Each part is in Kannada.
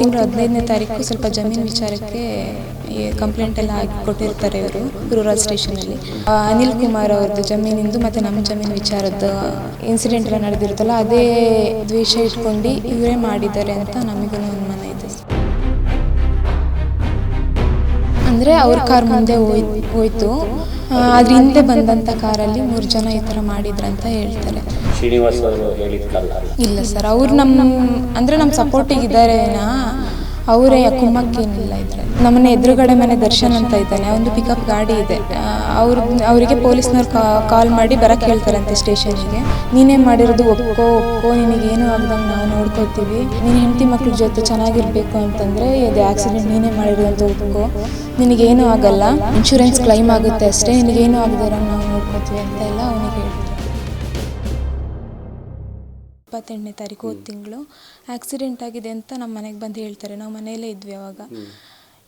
ತಿಂಗಳು ಹದಿನೈದನೇ ತಾರೀಕು ಸ್ವಲ್ಪ ಜಮೀನು ವಿಚಾರಕ್ಕೆ ಕಂಪ್ಲೇಂಟ್ ಎಲ್ಲ ಹಾಕಿ ಕೊಟ್ಟಿರ್ತಾರೆ ಇವರು ರೂರಲ್ ಸ್ಟೇಷನಲ್ಲಿ ಅನಿಲ್ ಕುಮಾರ್ ಅವರದ್ದು ಜಮೀನಿಂದು ಮತ್ತು ನಮ್ಮ ಜಮೀನು ವಿಚಾರದ್ದು ಇನ್ಸಿಡೆಂಟ್ ಎಲ್ಲ ನಡೆದಿರುತ್ತಲ್ಲ, ಅದೇ ದ್ವೇಷ ಇಟ್ಕೊಂಡು ಇವರೇ ಮಾಡಿದ್ದಾರೆ ಅಂತ ನಮಗೂ ಅನುಮಾನ ಇದೆ. ಅಂದರೆ ಅವ್ರ ಕಾರ್ ಮುಂದೆ ಹೋಯ್, ಹೋಯ್ತು. ಅದ್ರ ಹಿಂದೆ ಬಂದಂಥ ಕಾರಲ್ಲಿ ಮೂರು ಜನ ಈ ಮಾಡಿದ್ರ ಮಾಡಿದ್ರಂತ ಹೇಳ್ತಾರೆ. ಶ್ರೀನಿವಾಸ್ ಅವರು ಹೇಳಿದ್ಕಲ್ಲ ಇಲ್ಲ ಸರ್ ಅವ್ರು ನಮ್ಮ ಅಂದ್ರೆ ನಮ್ಮ ಸಪೋರ್ಟಿಗೆ ಇದ್ದಾರೇನಾ? ಅವರೇ ಕುಮ್ಮಕ್ಕೇನಿಲ್ಲ ಇದ್ರೆ ನಮ್ಮನೆ ಎದುರುಗಡೆ ಮನೆ ದರ್ಶನ್ ಅಂತ ಇದ್ದಾನೆ. ಒಂದು ಪಿಕಪ್ ಗಾಡಿ ಇದೆ. ಅವ್ರ, ಅವರಿಗೆ ಪೊಲೀಸ್ನವ್ರು ಕಾಲ್ ಮಾಡಿ ಬರಕ್ಕೆ ಹೇಳ್ತಾರಂತೆ ಸ್ಟೇಷನ್ಗೆ. ನೀನೇ ಮಾಡಿರೋದು ಒಪ್ಕೋ ಒಪ್ಕೋ, ನಿನಗೇನು ಆಗ್ದಂಗೆ ನಾವು ನೋಡ್ಕೋತೀವಿ. ನೀನು ಹೆಂಡತಿ ಮಕ್ಳ ಜೊತೆ ಚೆನ್ನಾಗಿರ್ಬೇಕು ಅಂತಂದರೆ ಇದು ಆಕ್ಸಿಡೆಂಟ್ ನೀನೇ ಮಾಡಿರೋದು ಒಪ್ಕೋ. ನಿನಗೇನು ಆಗಲ್ಲ. ಇನ್ಶೂರೆನ್ಸ್ ಕ್ಲೈಮ್ ಆಗುತ್ತೆ ಅಷ್ಟೇ. ನಿನಗೇನು ಆಗದಿರೋ ನಾವು ನೋಡ್ಕೋತೀವಿ ಅಂತ ಎಲ್ಲ ಅವನಿಗೆ ಹೇಳ್ತಾರೆ. ಇಪ್ಪತ್ತೆಂಟನೇ ತಾರೀಕು ಹೋದ ತಿಂಗಳು. ಆಕ್ಸಿಡೆಂಟ್ ಆಗಿದೆ ಅಂತ ನಮ್ಮ ಮನೆಗೆ ಬಂದು ಹೇಳ್ತಾರೆ. ನಾವು ಮನೆಯಲ್ಲೇ ಇದ್ವಿ ಅವಾಗ.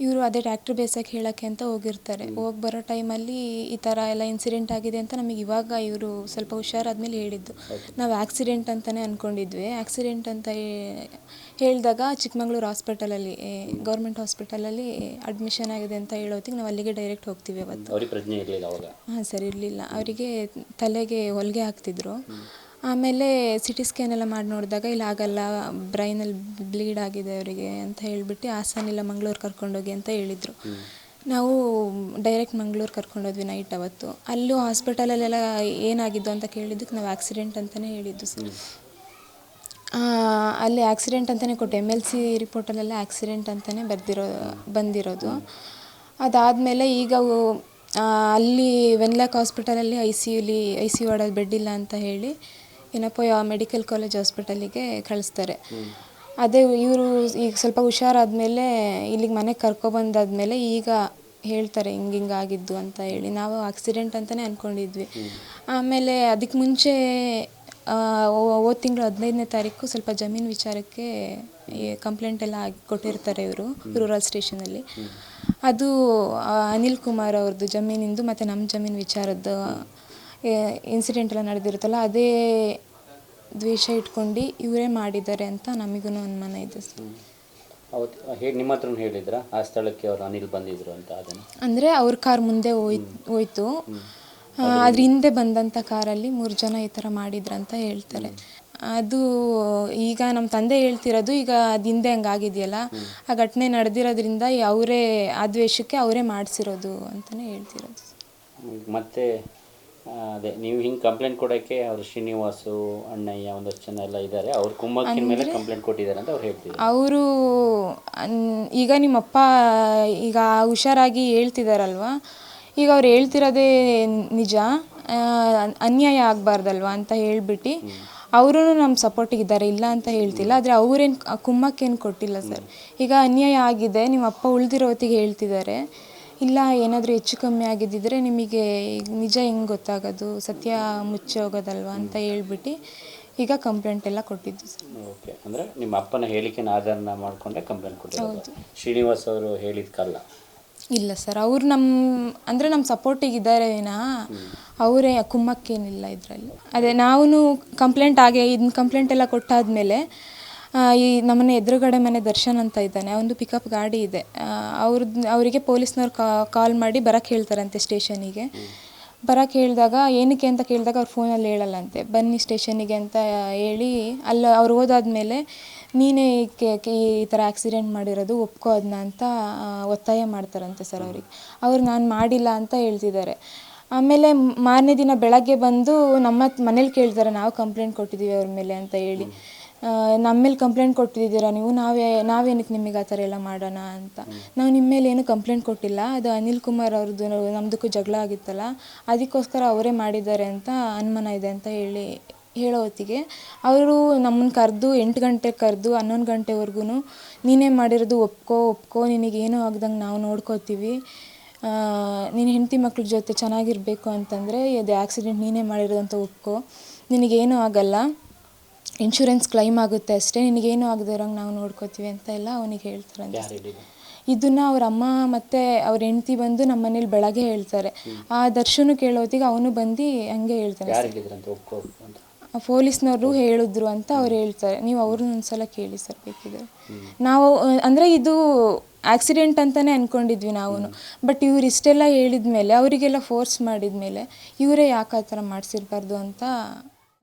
ಇವರು ಅದೇ ಟ್ಯಾಕ್ಟ್ರ್ ಬೇಸಕ್ಕೆ ಹೇಳೋಕ್ಕೆ ಅಂತ ಹೋಗಿರ್ತಾರೆ. ಹೋಗಿ ಬರೋ ಟೈಮಲ್ಲಿ ಈ ಥರ ಎಲ್ಲ ಇನ್ಸಿಡೆಂಟ್ ಆಗಿದೆ ಅಂತ ನಮಗೆ ಇವಾಗ ಇವರು ಸ್ವಲ್ಪ ಹುಷಾರಾದ್ಮೇಲೆ ಹೇಳಿದ್ದು. ನಾವು ಆಕ್ಸಿಡೆಂಟ್ ಅಂತಲೇ ಅಂದ್ಕೊಂಡಿದ್ವಿ ಆಕ್ಸಿಡೆಂಟ್ ಅಂತ ಹೇಳಿದಾಗ ಚಿಕ್ಕಮಗಳೂರು ಹಾಸ್ಪಿಟಲಲ್ಲಿ ಗೌರ್ಮೆಂಟ್ ಹಾಸ್ಪಿಟಲಲ್ಲಿ ಅಡ್ಮಿಷನ್ ಆಗಿದೆ ಅಂತ ಹೇಳೋತ್ತಿಗೆ ನಾವು ಅಲ್ಲಿಗೆ ಡೈರೆಕ್ಟ್ ಹೋಗ್ತೀವಿ ಅವತ್ತು. ಹಾಂ ಸರ್ ಇರಲಿಲ್ಲ. ಅವರಿಗೆ ತಲೆಗೆ ಹೊಲಿಗೆ ಹಾಕ್ತಿದ್ರು. ಆಮೇಲೆ ಸಿ ಟಿ ಸ್ಕ್ಯಾನ್ ಎಲ್ಲ ಮಾಡಿ ನೋಡಿದಾಗ ಇಲ್ಲ ಆಗಲ್ಲ ಬ್ರೈನಲ್ಲಿ ಬ್ಲೀಡ್ ಆಗಿದೆ ಅವರಿಗೆ ಅಂತ ಹೇಳಿಬಿಟ್ಟು ಹಾಸನ ಇಲ್ಲ ಮಂಗ್ಳೂರು ಕರ್ಕೊಂಡೋಗಿ ಅಂತ ಹೇಳಿದರು. ನಾವು ಡೈರೆಕ್ಟ್ ಮಂಗ್ಳೂರು ಕರ್ಕೊಂಡೋದ್ವಿ ನೈಟ್ ಅವತ್ತು. ಅಲ್ಲೂ ಹಾಸ್ಪಿಟಲಲ್ಲೆಲ್ಲ ಏನಾಗಿದ್ದು ಅಂತ ಕೇಳಿದ್ದಕ್ಕೆ ನಾವು ಆಕ್ಸಿಡೆಂಟ್ ಅಂತಲೇ ಹೇಳಿದ್ದು ಸರ್ ಅಲ್ಲಿ ಆಕ್ಸಿಡೆಂಟ್ ಅಂತಲೇ ಕೊಟ್ಟು ಎಂ ಎಲ್ ಸಿ ರಿಪೋರ್ಟಲ್ಲೆಲ್ಲ ಆಕ್ಸಿಡೆಂಟ್ ಅಂತಲೇ ಬರ್ದಿರೋ ಬಂದಿರೋದು. ಅದಾದಮೇಲೆ ಈಗ ಅಲ್ಲಿ ವೆನ್ಲಾಕ್ ಹಾಸ್ಪಿಟಲಲ್ಲಿ ಐ ಸಿ ಯುಲಿ ಐ ಸಿ ಯು ವಾರ್ಡಲ್ಲಿ ಬೆಡ್ ಇಲ್ಲ ಅಂತ ಹೇಳಿ ಏನಪ್ಪ ಮೆಡಿಕಲ್ ಕಾಲೇಜ್ ಹಾಸ್ಪಿಟಲಿಗೆ ಕಳಿಸ್ತಾರೆ. ಅದೇ ಇವರು ಈಗ ಸ್ವಲ್ಪ ಹುಷಾರಾದಮೇಲೆ ಇಲ್ಲಿಗೆ ಮನೆಗೆ ಕರ್ಕೊಬಂದಾದ್ಮೇಲೆ ಈಗ ಹೇಳ್ತಾರೆ, ಹಿಂಗೆ ಹಿಂಗೆ ಆಗಿದ್ದು ಅಂತ ಹೇಳಿ. ನಾವು ಆಕ್ಸಿಡೆಂಟ್ ಅಂತಲೇ ಅಂದ್ಕೊಂಡಿದ್ವಿ ಆಮೇಲೆ ಅದಕ್ಕೆ ಮುಂಚೆ ಹೋದ ತಿಂಗಳು ಹದಿನೈದನೇ ತಾರೀಕು ಸ್ವಲ್ಪ ಜಮೀನು ವಿಚಾರಕ್ಕೆ ಕಂಪ್ಲೇಂಟ್ ಎಲ್ಲ ಹಾಕಿ ಕೊಟ್ಟಿರ್ತಾರೆ ಇವರು ರೂರಲ್ ಸ್ಟೇಷನಲ್ಲಿ ಅದು ಅನಿಲ್ ಕುಮಾರ್ ಅವ್ರದ್ದು ಜಮೀನಿಂದು ಮತ್ತು ನಮ್ಮ ಜಮೀನು ವಿಚಾರದ್ದು ಇನ್ಸಿಡೆಂಟ್ ಎಲ್ಲ ನಡೆದಿರುತ್ತಲ್ಲ ಅದೇ ದ್ವೇಷ ಇಟ್ಕೊಂಡು ಇವರೇ ಮಾಡಿದ್ದಾರೆ ಅಂತ ನಮಗೂ ಅನುಮಾನ ಇದೆ ಸರ್. ಅವತ್ತು ಹೇಗೆ ನಿಮ್ಮ ಹತ್ರ ಹೇಳಿದ್ರಾ? ಆ ಸ್ಥಳಕ್ಕೆ ಅವರು ಅನಿಲ್ ಬಂದಿದ್ರು ಅಂತ ಅದನ್ನು? ಅಂದರೆ ಅವ್ರ ಕಾರ್ ಮುಂದೆ ಹೋಯ್ ಹೋಯ್ತು. ಆ, ಅದ್ರ ಹಿಂದೆ ಬಂದಂಥ ಕಾರಲ್ಲಿ ಮೂರು ಜನ ಈ ಥರ ಮಾಡಿದ್ರಂತ ಹೇಳ್ತಾರೆ. ಅದು ಈಗ ನಮ್ಮ ತಂದೆ ಹೇಳ್ತಿರೋದು ಈಗ ಅದು ಹಿಂದೆ ಹಂಗಾಗಿದೆಯಲ್ಲ ಆ ಘಟನೆ ನಡೆದಿರೋದ್ರಿಂದ ಅವರೇ ಆ ದ್ವೇಷಕ್ಕೆ ಅವರೇ ಮಾಡಿಸಿರೋದು ಅಂತಲೇ ಹೇಳ್ತಿರೋದು. ಮತ್ತೆ ಅದೇ ನೀವು ಹಿಂಗೆ ಕಂಪ್ಲೇಂಟ್ ಕೊಡೋಕ್ಕೆ ಅವರು ಶ್ರೀನಿವಾಸು ಅಣ್ಣಯ್ಯ ಒಂದಷ್ಟು ಜನ ಎಲ್ಲ ಇದ್ದಾರೆ ಅವ್ರು ಕುಮ್ಮಕ್ಕಿನ ಮೇಲೆ ಕಂಪ್ಲೇಂಟ್ ಕೊಟ್ಟಿದ್ದಾರೆ ಅಂತ ಅವ್ರು ಹೇಳ್ತಿದ್ದಾರೆ. ಅವರು ಈಗ ನಿಮ್ಮಪ್ಪ ಈಗ ಹುಷಾರಾಗಿ ಹೇಳ್ತಿದ್ದಾರಲ್ವಾ ಈಗ ಅವ್ರು ಹೇಳ್ತಿರೋದೇ ನಿಜ. ಅನ್ಯಾಯ ಆಗಬಾರ್ದಲ್ವಾ ಅಂತ ಹೇಳ್ಬಿಟ್ಟು ಅವರು ನಮ್ಮ ಸಪೋರ್ಟಿಗೆ ಇದ್ದಾರೆ. ಇಲ್ಲ ಅಂತ ಹೇಳ್ತಿಲ್ಲ. ಆದರೆ ಅವರೇನು ಕುಮ್ಮಕ್ಕೇನು ಕೊಟ್ಟಿಲ್ಲ ಸರ್. ಈಗ ಅನ್ಯಾಯ ಆಗಿದೆ. ನಿಮ್ಮ ಅಪ್ಪ ಉಳಿದಿರೋ ಹೊತ್ತಿಗೆ ಹೇಳ್ತಿದ್ದಾರೆ. ಇಲ್ಲ ಏನಾದರೂ ಹೆಚ್ಚು ಕಮ್ಮಿ ಆಗಿದ್ದಿದ್ರೆ ನಿಮಗೆ ಈಗ ನಿಜ ಹೆಂಗೆ ಗೊತ್ತಾಗೋದು? ಸತ್ಯ ಮುಚ್ಚಿ ಹೋಗೋದಲ್ವ ಅಂತ ಹೇಳ್ಬಿಟ್ಟು ಈಗ ಕಂಪ್ಲೇಂಟ್ ಎಲ್ಲ ಕೊಟ್ಟಿದ್ದು ಸರ್. ಓಕೆ ಅಂದರೆ ನಿಮ್ಮ ಅಪ್ಪನ ಹೇಳಿಕೆನ ಆಧಾರನ ಮಾಡಿಕೊಂಡೆ ಕಂಪ್ಲೇಂಟ್ ಕೊಟ್ಟಿರೋದು. ಶ್ರೀನಿವಾಸ್ ಅವರು ಹೇಳಿದ್ಕಲ್ಲ ಇಲ್ಲ ಸರ್ ಅವ್ರು ನಮ್ಮ ಅಂದರೆ ನಮ್ಮ ಸಪೋರ್ಟಿಗೆ ಇದ್ದಾರೆ ವಿನಃ ಅವರೇ ಕುಮ್ಮಕ್ಕೇನಿಲ್ಲ ಇದರಲ್ಲಿ. ಅದೇ ನಾವು ಕಂಪ್ಲೇಂಟ್ ಆಗಿ ಇದನ್ನ ಕಂಪ್ಲೇಂಟ್ ಎಲ್ಲ ಕೊಟ್ಟಾದಮೇಲೆ ಈ ನಮ್ಮನೆ ಎದುರುಗಡೆ ಮನೆ ದರ್ಶನ್ ಅಂತ ಇದ್ದಾನೆ ಒಂದು ಪಿಕಪ್ ಗಾಡಿ ಇದೆ. ಅವ್ರದ್ದು ಅವರಿಗೆ ಪೊಲೀಸ್ನವ್ರು ಕಾಲ್ ಮಾಡಿ ಬರಕ್ಕೆ ಹೇಳ್ತಾರಂತೆ ಸ್ಟೇಷನಿಗೆ ಬರಕ್ಕೆ ಹೇಳಿದಾಗ, ಏನಕ್ಕೆ ಅಂತ ಕೇಳಿದಾಗ ಅವ್ರು ಫೋನಲ್ಲಿ ಹೇಳಲ್ಲಂತೆ. ಬನ್ನಿ ಸ್ಟೇಷನಿಗೆ ಅಂತ ಹೇಳಿ, ಅಲ್ಲಿ, ಅವ್ರು ಹೋದಾದ್ಮೇಲೆ ನೀನೇ ಈ ಥರ ಆಕ್ಸಿಡೆಂಟ್ ಮಾಡಿರೋದು, ಒಪ್ಕೋ ಅದನ್ನ ಅಂತ ಒತ್ತಾಯ ಮಾಡ್ತಾರಂತೆ ಸರ್ ಅವ್ರಿಗೆ. ಅವ್ರು ನಾನು ಮಾಡಿಲ್ಲ ಅಂತ ಹೇಳ್ತಿದ್ದಾರೆ. ಆಮೇಲೆ ಮಾರನೇ ದಿನ ಬೆಳಗ್ಗೆ ಬಂದು ನಮ್ಮ ಮನೇಲಿ ಕೇಳ್ತಾರೆ, ನಾವು ಕಂಪ್ಲೇಂಟ್ ಕೊಟ್ಟಿದ್ದೀವಿ ಅವ್ರ ಮೇಲೆ ಅಂತ ಹೇಳಿ. ನಮ್ಮ ಮೇಲೆ ಕಂಪ್ಲೇಂಟ್ ಕೊಟ್ಟಿದ್ದೀರಾ ನೀವು? ನಾವೇ ನಾವೇನಕ್ಕೆ ನಿಮಗೆ ಆ ಥರ ಎಲ್ಲ ಮಾಡೋಣ ಅಂತ. ನಾವು ನಿಮ್ಮ ಮೇಲೆ ಏನೂ ಕಂಪ್ಲೇಂಟ್ ಕೊಟ್ಟಿಲ್ಲ. ಅದು ಅನಿಲ್ ಕುಮಾರ್ ಅವ್ರದ್ದು ನಮ್ಮದಕ್ಕೂ ಜಗಳ ಆಗಿತ್ತಲ್ಲ. ಅದಕ್ಕೋಸ್ಕರ ಅವರೇ ಮಾಡಿದ್ದಾರೆ ಅಂತ ಅನುಮಾನ ಇದೆ ಅಂತ ಹೇಳಿ, ಹೇಳೋ ಹೊತ್ತಿಗೆ. ಅವರು ನಮ್ಮನ್ನು ಕರೆದು ಎಂಟು ಗಂಟೆಗೆ ಕರೆದು ಹನ್ನೊಂದು ಗಂಟೆವರೆಗೂ ನೀನೇ ಮಾಡಿರೋದು ಒಪ್ಕೋ ಒಪ್ಕೋ ನಿನಗೇನೂ ಆಗ್ದಂಗೆ ನಾವು ನೋಡ್ಕೋತೀವಿ. ನೀನು ಹೆಂಡತಿ ಮಕ್ಳ ಜೊತೆ ಚೆನ್ನಾಗಿರಬೇಕು ಅಂತಂದರೆ ಇದು ಆಕ್ಸಿಡೆಂಟ್ ನೀನೇ ಮಾಡಿರೋದು ಅಂತ ಒಪ್ಕೋ ನಿನಗೇನೂ ಆಗಲ್ಲ. ಇನ್ಶೂರೆನ್ಸ್ ಕ್ಲೈಮ್ ಆಗುತ್ತೆ ಅಷ್ಟೇ. ನಿನಗೇನು ಆಗದೆ ಇರೋಂಗೆ ನಾವು ನೋಡ್ಕೋತೀವಿ ಅಂತ ಎಲ್ಲ ಅವನಿಗೆ ಹೇಳ್ತಾರಂತೆ ಯಾರು ಹೇಳಿದ್ರು ಇದನ್ನ ಅವ್ರ ಅಮ್ಮ ಮತ್ತು ಅವ್ರ ಹೆಂಡತಿ ಬಂದು ನಮ್ಮ ಮನೇಲಿ ಬೆಳಗ್ಗೆ ಹೇಳ್ತಾರೆ. ಆ ದರ್ಶನ ಕೇಳೋತಿಗೆ ಅವನು ಬಂದು ಹಂಗೆ ಹೇಳ್ತಾನೆ ಯಾರು ಹೇಳಿದ್ರಂತ ಒಪ್ಕೋ ಅಂತ? ಪೊಲೀಸ್ನವರು ಹೇಳಿದ್ರು ಅಂತ ಅವ್ರು ಹೇಳ್ತಾರೆ. ನೀವು ಅವ್ರನ್ನ ಒಂದ್ಸಲ ಕೇಳಿ ಸರ್ ಬೇಕಿದ್ರೆ. ನಾವು ಅಂದರೆ ಇದು ಆಕ್ಸಿಡೆಂಟ್ ಅಂತಲೇ ಅಂದ್ಕೊಂಡಿದ್ವಿ ನಾವು ಬಟ್ ಇವ್ರು ಇಷ್ಟೆಲ್ಲ ಹೇಳಿದ್ಮೇಲೆ ಅವರಿಗೆಲ್ಲ ಫೋರ್ಸ್ ಮಾಡಿದ ಮೇಲೆ ಇವರೇ ಯಾಕೆ ಆ ಥರ ಮಾಡಿಸಿರ್ಬಾರ್ದು ಅಂತ